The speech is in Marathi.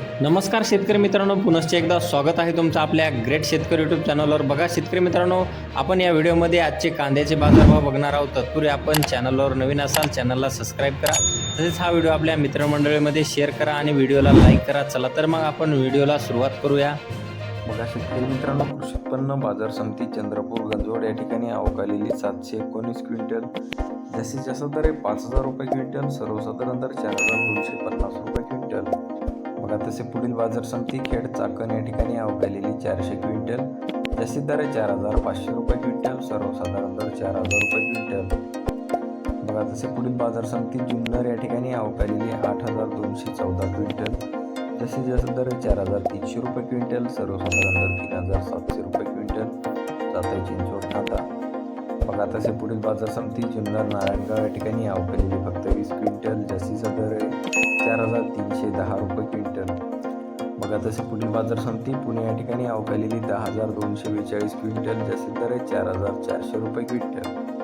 नमस्कार शेतकरी मित्रांनो पुनश्च एकदा स्वागत आहे तुमचं आपल्या ग्रेट शेतकरी यूट्यूब चॅनलवर बघा शेतकरी मित्रांनो आपण या व्हिडिओमध्ये आजचे कांद्याचे बाजारभाव बघणार आहोत. तत्पूर्वी आपण चॅनलवर नवीन असाल चॅनलला सबस्क्राईब करा. तसेच हा व्हिडिओ आपल्या मित्रमंडळीमध्ये शेअर करा आणि व्हिडिओला लाईक करा. चला तर मग आपण व्हिडिओला सुरुवात करूया. बघा शेतकरी मित्रांनो कृषी उत्पन्न बाजार समिती चंद्रपूर गंजवड या ठिकाणी अवकालेली सातशे एकोणीस क्विंटल. जास्तीत जास्त दर आहे पाच हजार रुपये क्विंटल. सर्वसाधारण दर चार हजार दोनशे पन्नास. जसे पुढील बाजार समिती खेड चाकण या ठिकाणी अवकालेली चारशे क्विंटल. जास्तीत दर आहे चार हजार पाचशे रुपये क्विंटल सर्वसाधारण दर चार हजार रुपये क्विंटल. बघा तसे पुढील बाजार समिती जुन्नर या ठिकाणी अवकालेली आठ हजार दोनशे चौदा क्विंटल. जास्तीत जास्त दर चार हजार तीनशे रुपये क्विंटल सर्वसाधारण दर तीन हजार सातशे रुपये क्विंटल. जाते चिंचवड खाता. बघा तसे पुढील बाजार समिती जुन्नर नारायणगाव या ठिकाणी अवकालेली फक्त वीस क्विंटल. जास्तीचा दर आहे चार हजार तीनशे दहा रुपये क्विंटल. बघा तसे पुढील बाजार समिती पुणे या ठिकाणी अवकालेली दहा हजार दोनशे बेचाळीस क्विंटल जास्तीत दर आहे. चार हजार चारशे रुपये क्विंटल.